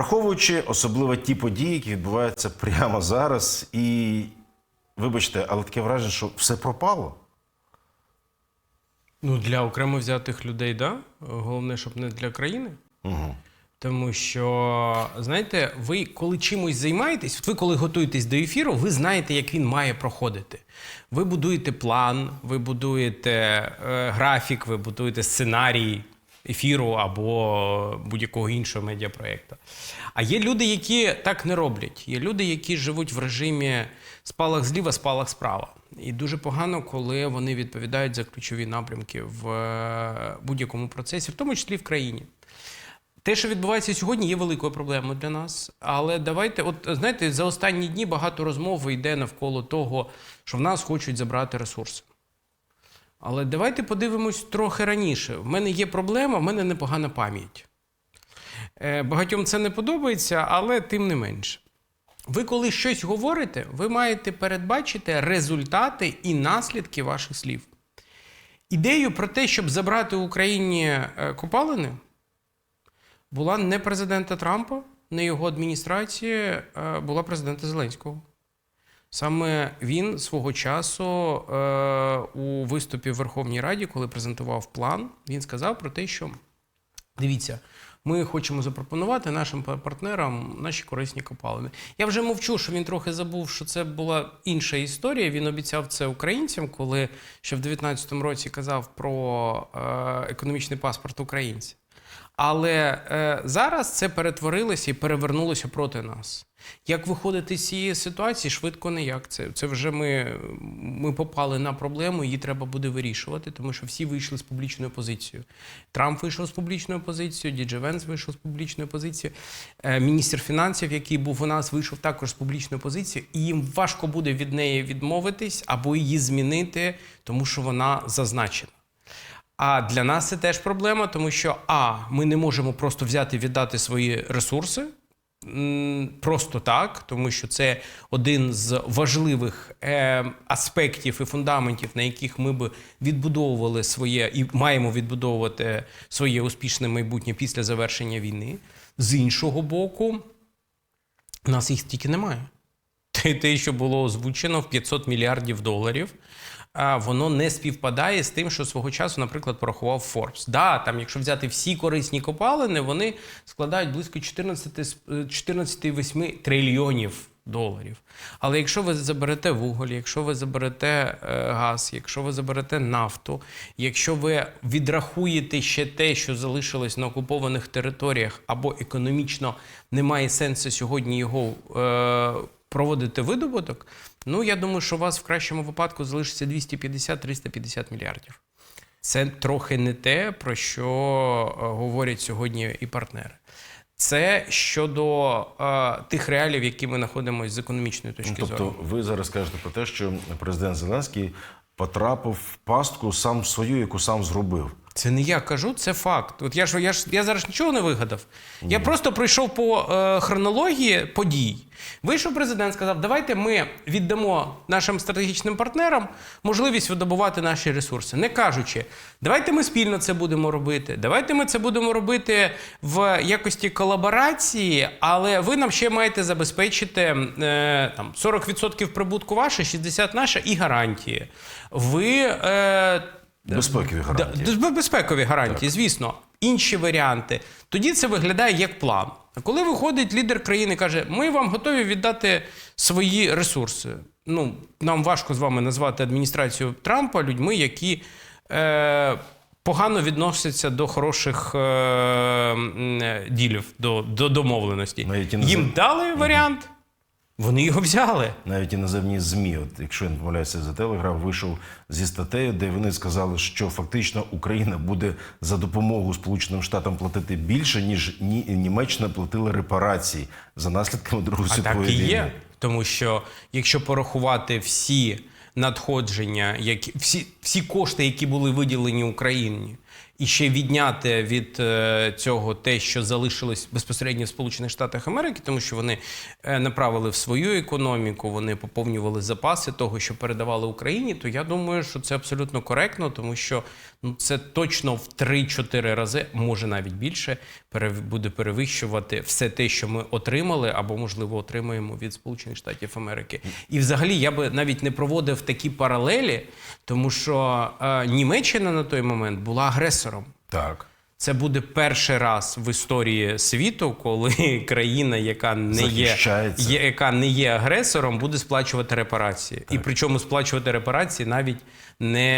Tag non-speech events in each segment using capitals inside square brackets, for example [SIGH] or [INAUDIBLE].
Враховуючи особливо ті події, які відбуваються прямо зараз, і вибачте, але таке враження, що все пропало. Ну, для окремо взятих людей, да. Головне, щоб не для країни. Угу. Тому що, знаєте, ви коли чимось займаєтесь, от ви коли готуєтесь до ефіру, ви знаєте, як він має проходити. Ви будуєте план, ви будуєте е, графік, ви будуєте сценарій ефіру або будь-якого іншого медіапроєкту. А є люди, які так не роблять. Є люди, які живуть в режимі спалах зліва, спалах справа. І дуже погано, коли вони відповідають за ключові напрямки в е, будь-якому процесі, в тому числі в країні. Те, що відбувається сьогодні, є великою проблемою для нас. Але давайте, от знаєте, за останні дні багато розмов йде навколо того, що в нас хочуть забрати ресурси. Але давайте подивимось трохи раніше. В мене є проблема, в мене непогана пам'ять. Е, Багатьом це не подобається, але тим не менше. Ви, коли щось говорите, ви маєте передбачити результати і наслідки ваших слів. Ідею про те, щоб забрати Україні е, копалини, була не президента Трампа, не його адміністрації, е, була президента Зеленського. Саме він свого часу е, у виступі в Верховній Раді, коли презентував план, він сказав про те, що дивіться, ми хочемо запропонувати нашим партнерам наші корисні копалини. Я вже мовчу, що він трохи забув, що це була інша історія. Він обіцяв це українцям, коли ще в 2019 році казав про е, економічний паспорт українця. Але е, зараз це перетворилося і перевернулося проти нас. Як виходити з цієї ситуації? Швидко ніяк. Це, це вже ми, ми попали на проблему, її треба буде вирішувати, тому що всі вийшли з публічною позицією. Трамп вийшов з публічною позицією, Діджи Венс вийшов з публічною позицією. Е, міністр фінансів, який був у нас, вийшов також з публічною позицією, і їм важко буде від неї відмовитись або її змінити, тому що вона зазначена. А для нас це теж проблема, тому що а ми не можемо просто взяти і віддати свої ресурси. Просто так, тому що це один з важливих е, аспектів і фундаментів, на яких ми би відбудовували своє і маємо відбудовувати своє успішне майбутнє після завершення війни. З іншого боку, нас їх стільки немає. Те, що було озвучено в 500 мільярдів доларів, воно не співпадає з тим, що свого часу, наприклад, порахував Forbes. Да, там, якщо взяти всі корисні копалини, вони складають близько 14, з- е, 14,8 трильйонів доларів. Але якщо ви заберете вуголь, якщо ви заберете е, газ, якщо ви заберете нафту, якщо ви відрахуєте ще те, що залишилось на окупованих територіях, або економічно немає сенсу сьогодні його е, проводити видобуток, ну я думаю, що у вас в кращому випадку залишиться 250-350 мільярдів. Це трохи не те, про що е, говорять сьогодні і партнери. Це щодо е, тих реалій, в які ми знаходимося з економічної точки Ну, тобто, зору. ви зараз кажете про те, що президент Зеленський потрапив в пастку сам свою, яку сам зробив. Це не я кажу, це факт. От я ж я ж я зараз нічого не вигадав. Я просто пройшов по е, хронології подій. Вийшов президент, сказав: давайте ми віддамо нашим стратегічним партнерам можливість видобувати наші ресурси, не кажучи, давайте ми спільно це будемо робити. Давайте ми це будемо робити в якості колаборації, але ви нам ще маєте забезпечити е, там 40% прибутку ваше, 60% наше і гарантії. Ви. Е, Безпекові гарантії. Безпекові гарантії, звісно. Інші варіанти. Тоді це виглядає як план. А коли виходить лідер країни і каже, ми вам готові віддати свої ресурси. Ну, нам важко з вами назвати адміністрацію Трампа людьми, які е, погано відносяться до хороших е, е, ділів, до, до домовленості. Їм дали варіант, вони його взяли. Навіть іноземні ЗМІ, от якщо я не помиляюся за телеграф, вийшов зі статтею, де вони сказали, що фактично Україна буде за допомогу Сполученим Штатам платити більше, ніж Ні- Німеччина платила репарації за наслідками Другої А так світової і війни. є. Тому що якщо порахувати всі надходження, які всі, всі кошти, які були виділені Україні, і ще відняти від е, цього те, що залишилось безпосередньо в Сполучених Штатах Америки, тому що вони е, направили в свою економіку, вони поповнювали запаси того, що передавали Україні, то я думаю, що це абсолютно коректно, тому що ну, це точно в 3-4 рази, може навіть більше, буде перевищувати все те, що ми отримали, або можливо отримаємо від Сполучених Штатів Америки. І взагалі я би навіть не проводив такі паралелі, тому що е, Німеччина на той момент була агресором. Так. Це буде перший раз в історії світу, коли [LAUGHS] країна, яка не є, є яка не є агресором, буде сплачувати репарації. І причому сплачувати репарації навіть не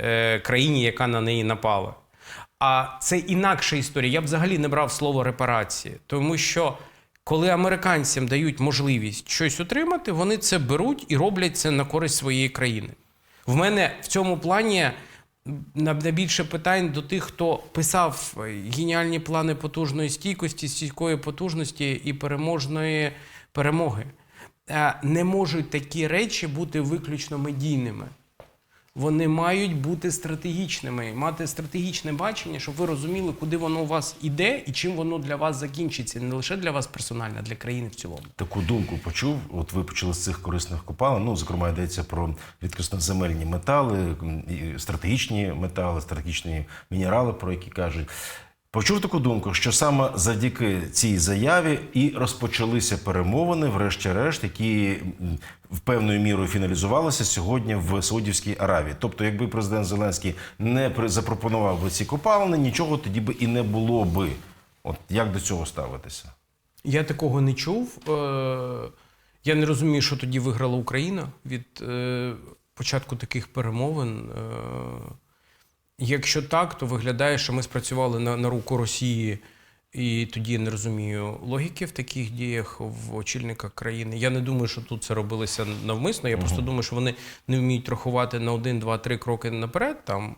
е, країні, яка на неї напала. А це інакша історія. Я б взагалі не брав слово репарації, тому що коли американцям дають можливість щось отримати, вони це беруть і роблять це на користь своєї країни. В мене в цьому плані на- найбільше питань до тих, хто писав геніальні плани потужної стійкості, стійкої потужності і переможної перемоги. Е, Не можуть такі речі бути виключно медійними. Вони мають бути стратегічними, мати стратегічне бачення, щоб ви розуміли, куди воно у вас іде і чим воно для вас закінчиться. Не лише для вас персонально, а для країни в цілому. Таку думку почув. От ви почали з цих корисних копалин. Ну, зокрема, йдеться про рідкісноземельні метали, стратегічні метали, стратегічні мінерали, про які кажуть. Почув таку думку, що саме завдяки цій заяві і розпочалися перемовини, врешті-решт, які в певною мірою фіналізувалися сьогодні в Саудівській Аравії. Тобто, якби президент Зеленський не запропонував би ці копалини, нічого тоді би і не було би. От як до цього ставитися? Я такого не чув. Е, Я не розумію, що тоді виграла Україна від е, початку таких перемовин. Якщо так, то виглядає, що ми спрацювали на, на руку Росії, і тоді я не розумію логіки в таких діях в очільника країни. Я не думаю, що тут це робилося навмисно. Я просто думаю, що вони не вміють рахувати на один, два, три кроки наперед. Там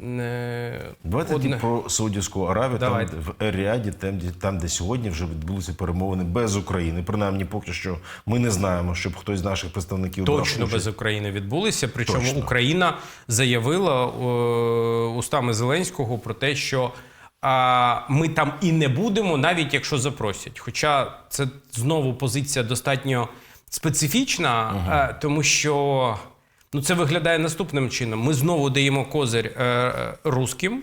Давайте тоді про Саудівську Аравію, там Давайте. в Еріаді, там там, де сьогодні вже відбулися перемовини без України. Принаймні, поки що ми не знаємо, щоб хтось з наших представників Точно без України відбулися. Причому Точно. Україна заявила е, устами Зеленського про те, що а, ми там і не будемо, навіть якщо запросять. Хоча це знову позиція достатньо специфічна, е, тому що ну, це виглядає наступним чином: ми знову даємо козир е, русським.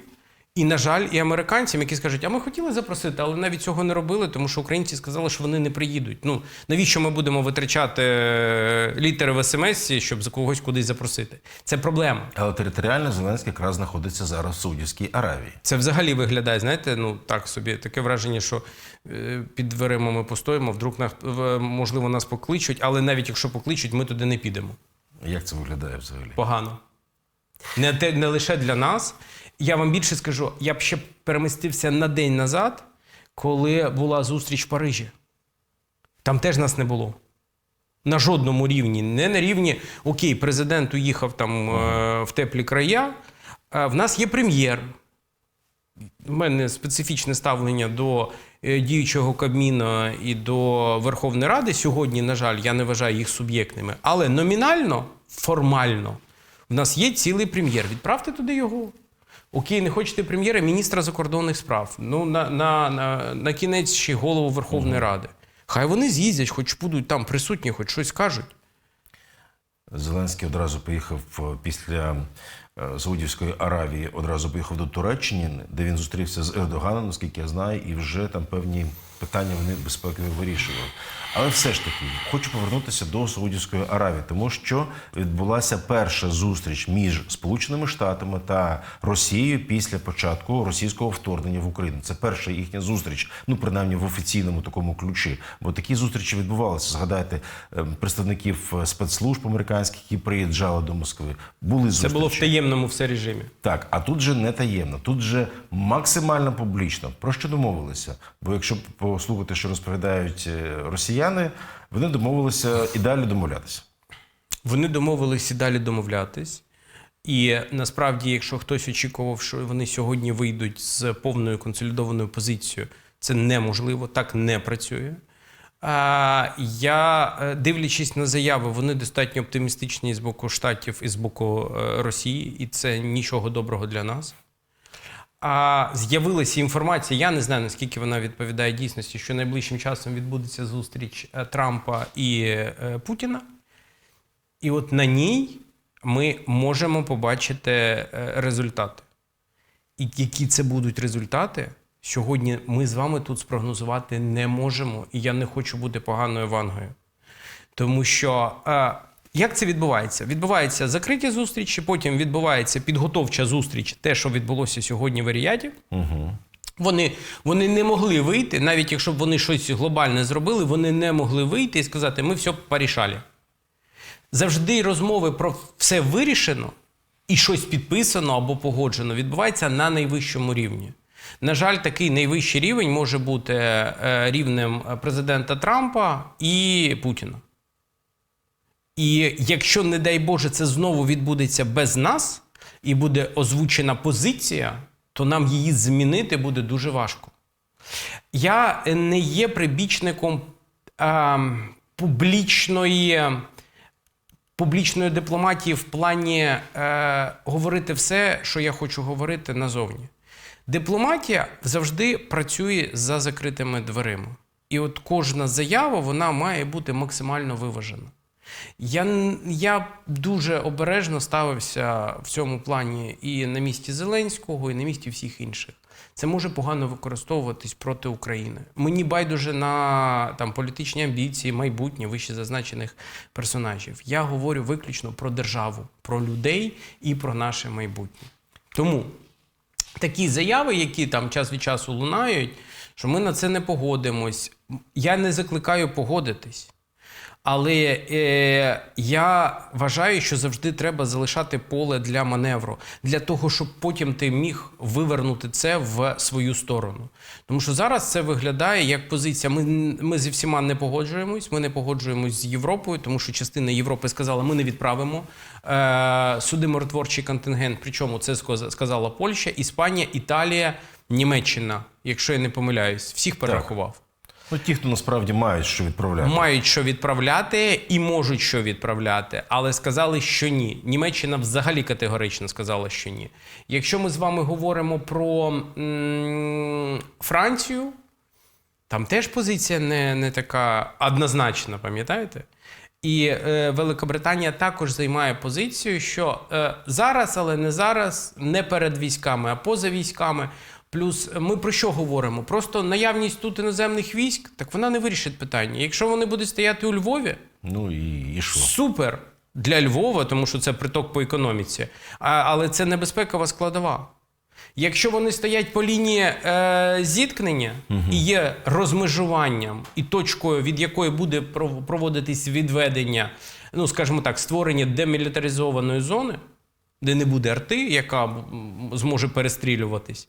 І, на жаль, і американцям, які скажуть, а ми хотіли запросити, але навіть цього не робили, тому що українці сказали, що вони не приїдуть. Ну навіщо ми будемо витрачати е, літери в смс, щоб за когось кудись запросити? Це проблема. Але територіально Зеленський якраз знаходиться зараз в Саудівській Аравії. Це взагалі виглядає, знаєте, ну так собі таке враження, що е, під дверима ми постоїмо, вдруг нас можливо нас покличуть, але навіть якщо покличуть, ми туди не підемо. Як це виглядає взагалі? Погано. Не, те, не лише для нас. Я вам більше скажу, я б ще перемістився на день назад, коли була зустріч в Парижі. Там теж нас не було. На жодному рівні. Не на рівні, окей, президент уїхав там е, в теплі края. Е, в нас є прем'єр. У мене специфічне ставлення до діючого Кабміна і до Верховної Ради. Сьогодні, на жаль, я не вважаю їх суб'єктними. Але номінально, формально, в нас є цілий прем'єр. Відправте туди його. Окей, не хочете прем'єра, міністра закордонних справ. Ну, на, на, на, на кінець ще голову Верховної Ради. Хай вони з'їздять, хоч будуть там присутні, хоч щось кажуть. Зеленський одразу поїхав е, після е, Саудівської Аравії, одразу поїхав до Туреччини, де він зустрівся з Ердоганом, наскільки я знаю, і вже там певні питання вони безпекові вирішували. Але все ж таки хочу повернутися до Саудівської Аравії, тому що відбулася перша зустріч між Сполученими Штатами та Росією після початку російського вторгнення в Україну. Це перша їхня зустріч, ну принаймні в офіційному такому ключі. Бо такі зустрічі відбувалися. Згадайте ем, представників е, спецслужб американських, які приїжджали до Москви. Були Це було в таємному все режимі. Так, а тут же не таємно, тут же максимально публічно. Про що домовилися? Бо якщо послухати, що розповідають е, росіяни, вони домовилися і далі домовлятися. Вони домовились і далі домовлятись. І насправді, якщо хтось очікував, що вони сьогодні вийдуть з повною консолідованою позицією, це неможливо, так не працює. А, я, е, дивлячись на заяви, вони достатньо оптимістичні з боку Штатів і з боку е, Росії, і це нічого доброго для нас. А з'явилася інформація, я не знаю, наскільки вона відповідає дійсності, що найближчим часом відбудеться зустріч е, Трампа і е, Путіна. І от на ній ми можемо побачити е, результати. І які це будуть результати, сьогодні ми з вами тут спрогнозувати не можемо. І я не хочу бути поганою вангою. Тому що як це відбувається? Відбуваються закриті зустрічі, потім відбувається підготовча зустріч, те, що відбулося сьогодні в Аріаді. Угу. Вони, вони не могли вийти, навіть якщо б вони щось глобальне зробили, вони не могли вийти і сказати, ми все порішали. Завжди розмови про все вирішено і щось підписано або погоджено відбувається на найвищому рівні. На жаль, такий найвищий рівень може бути е, рівнем президента Трампа і Путіна. І якщо, не дай Боже, це знову відбудеться без нас і буде озвучена позиція, то нам її змінити буде дуже важко. Я не є прибічником а, публічної, публічної дипломатії в плані е, говорити все, що я хочу говорити назовні. Дипломатія завжди працює за закритими дверима. І от кожна заява вона має бути максимально виважена. Я, я дуже обережно ставився в цьому плані і на місці Зеленського, і на місці всіх інших. Це може погано використовуватись проти України. Мені байдуже на там, політичні амбіції, майбутнє вище зазначених персонажів. Я говорю виключно про державу, про людей і про наше майбутнє. Тому такі заяви, які там час від часу лунають, що ми на це не погодимось. Я не закликаю погодитись. Але е, я вважаю, що завжди треба залишати поле для маневру, для того, щоб потім ти міг вивернути це в свою сторону. Тому що зараз це виглядає як позиція. Ми, ми зі всіма не погоджуємось, ми не погоджуємось з Європою, тому що частина Європи сказала, ми не відправимо е, сюди миротворчий контингент. Причому це сказала Польща, Іспанія, Італія, Німеччина, якщо я не помиляюсь, всіх перерахував. Ну, ті, хто насправді мають що відправляти. Мають що відправляти і можуть що відправляти, але сказали, що ні. Німеччина взагалі категорично сказала, що ні. Якщо ми з вами говоримо про м, Францію, там теж позиція не, не така однозначна, пам'ятаєте? І е, Великобританія також займає позицію, що е, зараз, але не зараз, не перед військами, а поза військами. Плюс е, ми про що говоримо? Просто наявність тут іноземних військ, так вона не вирішить питання. Якщо вони будуть стояти у Львові, Ну і, і що? супер для Львова, тому що це приток по економіці, а, але це небезпекова складова. Якщо вони стоять по лінії е, зіткнення і є розмежуванням і точкою, від якої буде проводитись відведення, ну скажімо так, створення демілітаризованої зони, де не буде арти, яка зможе перестрілюватись,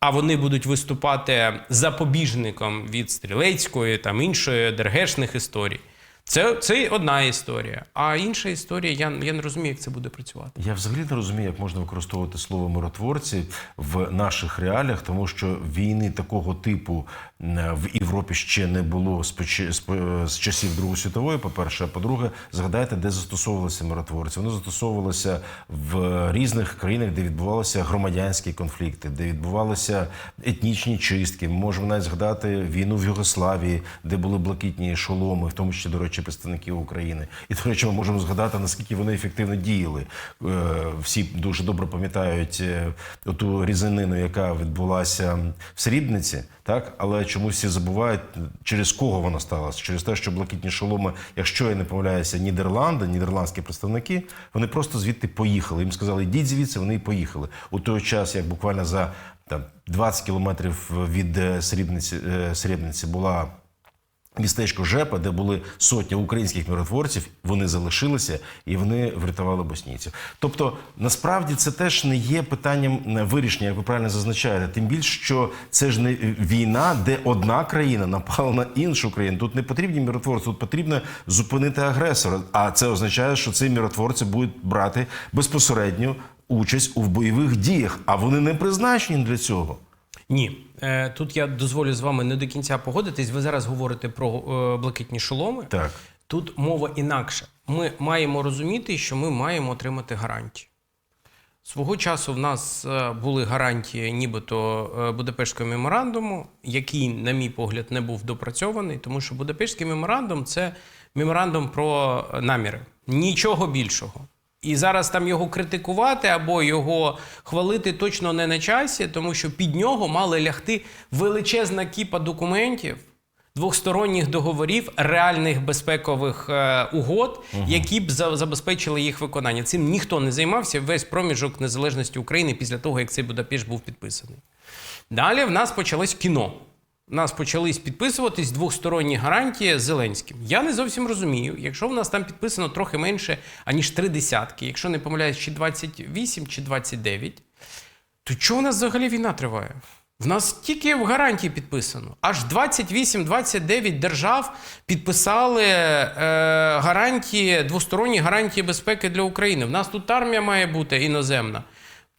а вони будуть виступати запобіжником від стрілецької там іншої дергешних історій. Це, це одна історія. А інша історія, я, я не розумію, як це буде працювати. Я взагалі не розумію, як можна використовувати слово миротворці в наших реаліях, тому що війни такого типу в Європі ще не було з, часів Другої світової. По перше, по-друге, згадайте, де застосовувалися миротворці. Вони застосовувалися в різних країнах, де відбувалися громадянські конфлікти, де відбувалися етнічні чистки. Можемо навіть згадати війну в Югославії, де були блакитні шоломи, в тому числі, до речі, представників України. І до речі, ми можемо згадати, наскільки вони ефективно діяли. Е, Всі дуже добре пам'ятають е, ту різанину, яка відбулася в Срібниці, так але чомусь всі забувають, через кого вона сталася. Через те, що блакитні шоломи, якщо я не помиляюся, Нідерланди, нідерландські представники, вони просто звідти поїхали. Їм сказали, йдіть звідси, вони і поїхали. У той час, як буквально за там 20 кілометрів від е, Срібниці, е, Срібниці була містечко Жепа, де були сотні українських миротворців, вони залишилися і вони врятували боснійців. Тобто, насправді це теж не є питанням е, вирішення, як ви правильно зазначаєте. Тим більше, що це ж не війна, де одна країна напала на іншу країну. Тут не потрібні миротворці, тут потрібно зупинити агресора. А це означає, що ці миротворці будуть брати безпосередню участь у бойових діях, а вони не призначені для цього. Ні, Е, тут я дозволю з вами не до кінця погодитись. Ви зараз говорите про е, блакитні шоломи. Так. Тут мова інакша. Ми маємо розуміти, що ми маємо отримати гарантії. Свого часу в нас е, були гарантії, нібито Будапештського меморандуму, який, на мій погляд, не був допрацьований, тому що Будапештський меморандум це меморандум про наміри, нічого більшого. І зараз там його критикувати або його хвалити точно не на часі, тому що під нього мали лягти величезна кіпа документів, двосторонніх договорів, реальних безпекових е, угод, які б за- забезпечили їх виконання. Цим ніхто не займався весь проміжок незалежності України після того, як цей Будапешт був підписаний. Далі в нас почалось кіно. Нас почались підписуватись двосторонні гарантії з Зеленським. Я не зовсім розумію, якщо в нас там підписано трохи менше, аніж три десятки, якщо не помиляюсь, чи 28, чи 29, то чого у нас взагалі війна триває? В нас тільки в гарантії підписано. Аж 28-29 держав підписали е, гарантії, двосторонні гарантії безпеки для України. В нас тут армія має бути іноземна.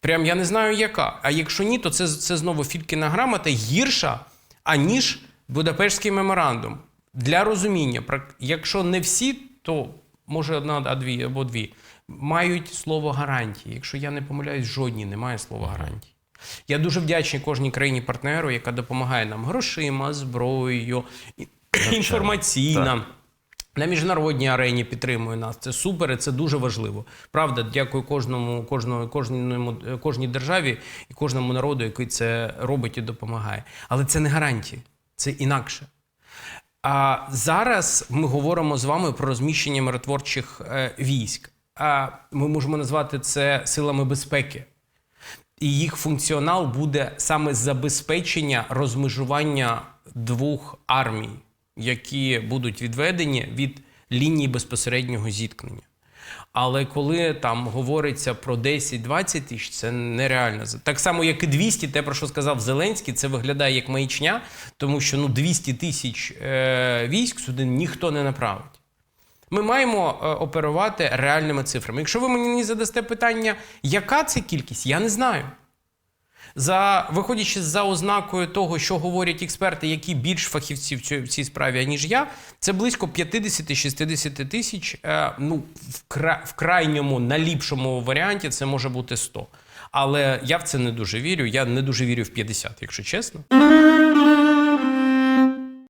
Прям я не знаю яка. А якщо ні, то це, це знову Фількіна грамота гірша, аніж Будапештський меморандум. Для розуміння, якщо не всі, то може одна, а дві або дві мають слово гарантії. Якщо я не помиляюсь, жодні не має слова гарантії. Я дуже вдячний кожній країні партнеру, яка допомагає нам грошима, зброєю, інформаційна. інформаційно. На міжнародній арені підтримує нас. Це супер, і це дуже важливо. Правда, дякую кожному, кожному, кожному, кожній державі і кожному народу, який це робить і допомагає. Але це не гарантії, це інакше. А зараз ми говоримо з вами про розміщення миротворчих е, військ. А ми можемо назвати це силами безпеки. І їх функціонал буде саме забезпечення розмежування двох армій, які будуть відведені від лінії безпосереднього зіткнення. Але коли там говориться про 10-20 тисяч, це нереально. Так само, як і 200, те, про що сказав Зеленський, це виглядає як маячня, тому що ну, 200 тисяч е, військ сюди ніхто не направить. Ми маємо е, оперувати реальними цифрами. Якщо ви мені задасте питання, яка це кількість, я не знаю. За виходячи за ознакою того, що говорять експерти, які більш фахівці в цій, в цій справі, ніж я, це близько 50-60 тисяч. Е, ну, в, кра, в крайньому наліпшому варіанті це може бути 100. Але я в це не дуже вірю. Я не дуже вірю в 50, якщо чесно.